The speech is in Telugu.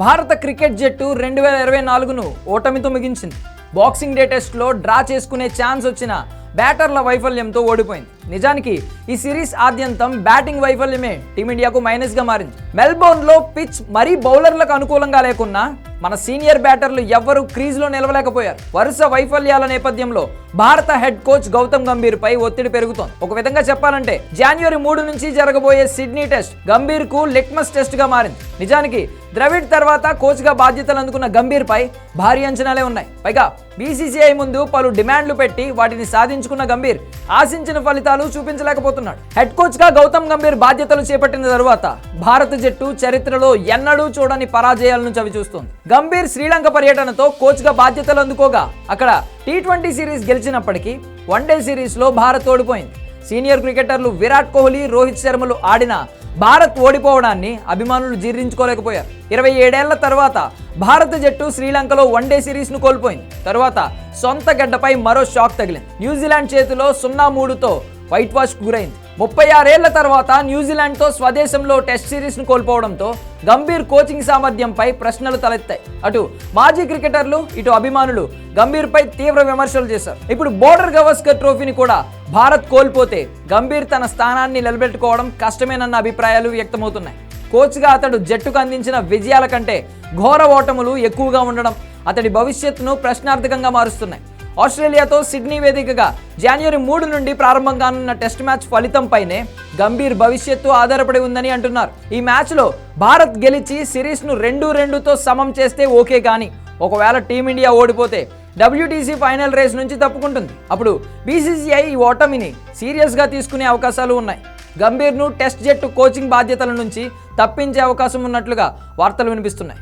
భారత క్రికెట్ జట్టు రెండు వేల ఇరవై నాలుగును ఓటమితో ముగించింది. బాక్సింగ్ డే టెస్ట్లో డ్రా చేసుకునే ఛాన్స్ వచ్చిన బ్యాటర్ల వైఫల్యంతో ఓడిపోయింది. నిజానికి ఈ సిరీస్ ఆద్యంతం బ్యాటింగ్ వైఫల్యమే టీమిండియాకు మైనస్గా మారింది. మెల్బోర్న్లో పిచ్ మరీ బౌలర్లకు అనుకూలంగా లేకున్నా మన సీనియర్ బ్యాటర్లు ఎవ్వరూ క్రీజ్లో నిలవలేకపోయారు. వరుస వైఫల్యాల నేపథ్యంలో భారత హెడ్ కోచ్ గౌతమ్ గంభీర్ పై ఒత్తిడి పెరుగుతోంది. ఒక విధంగా చెప్పాలంటే జనవరి మూడు నుంచి జరగబోయే సిడ్నీ టెస్ట్ గంభీర్కు లిట్మస్ టెస్ట్గా మారింది. నిజానికి ద్రవిడ్ తర్వాత కోచ్గా బాధ్యతలు అందుకున్న గంభీర్ పై భారీ అంచనాలే ఉన్నాయి. పైగా బీసీసీఐ ముందు పలు డిమాండ్లు పెట్టి వాటిని సాధించుకున్న గంభీర్ ఆశించిన ఫలితాలు చూపించలేకపోతున్నాడు. హెడ్ కోచ్గా గౌతమ్ గంభీర్ బాధ్యతలు చేపట్టిన తరువాత భారత జట్టు చరిత్రలో ఎన్నడూ చూడని పరాజయాలను చవిచూస్తుంది. గంభీర్ శ్రీలంక పర్యటనతో కోచ్గా బాధ్యతలు అందుకోగా అక్కడ టీ ట్వంటీ సిరీస్ గెలిచినప్పటికీ వన్డే సిరీస్లో భారత్ ఓడిపోయింది. సీనియర్ క్రికెటర్లు విరాట్ కోహ్లీ రోహిత్ శర్మలు ఆడిన భారత్ ఓడిపోవడాన్ని అభిమానులు జీర్ణించుకోలేకపోయారు. ఇరవై ఏడేళ్ళ తర్వాత భారత జట్టు శ్రీలంకలో వన్డే సిరీస్ను కోల్పోయింది. తర్వాత సొంత గడ్డపై మరో షాక్ తగిలింది. న్యూజిలాండ్ చేతిలో సున్నా మూడుతో వైట్ వాష్ గురైంది. ముప్పై ఆరేళ్ళ తర్వాత న్యూజిలాండ్తో స్వదేశంలో టెస్ట్ సిరీస్ను కోల్పోవడంతో గంభీర్ కోచింగ్ సామర్థ్యంపై ప్రశ్నలు తలెత్తాయి. అటు మాజీ క్రికెటర్లు ఇటు అభిమానులు గంభీర్పై తీవ్ర విమర్శలు చేశారు. ఇప్పుడు బోర్డర్ గవస్కర్ ట్రోఫీని కూడా భారత్ కోల్పోతే గంభీర్ తన స్థానాన్ని నిలబెట్టుకోవడం కష్టమేనన్న అభిప్రాయాలు వ్యక్తమవుతున్నాయి. కోచ్గా అతడు జట్టుకు అందించిన విజయాల కంటే ఘోర ఓటములు ఎక్కువగా ఉండడం అతడి భవిష్యత్తును ప్రశ్నార్థకంగా మారుస్తున్నాయి. ఆస్ట్రేలియాతో సిడ్నీ వేదికగా జనవరి మూడు నుండి ప్రారంభం కానున్న టెస్ట్ మ్యాచ్ ఫలితంపైనే గంభీర్ భవిష్యత్తు ఆధారపడి ఉందని అంటున్నారు. ఈ మ్యాచ్లో భారత్ గెలిచి సిరీస్ను రెండు రెండుతో సమం చేస్తే ఓకే కానీ ఒకవేళ టీమిండియా ఓడిపోతే డబ్ల్యూటీసీ ఫైనల్ రేస్ నుంచి తప్పుకుంటుంది. అప్పుడు బీసీసీఐ ఈ ఓటమిని సీరియస్గా తీసుకునే అవకాశాలు ఉన్నాయి. గంభీర్ను టెస్ట్ జట్టు కోచింగ్ బాధ్యతల నుంచి తప్పించే అవకాశం ఉన్నట్లుగా వార్తలు వినిపిస్తున్నాయి.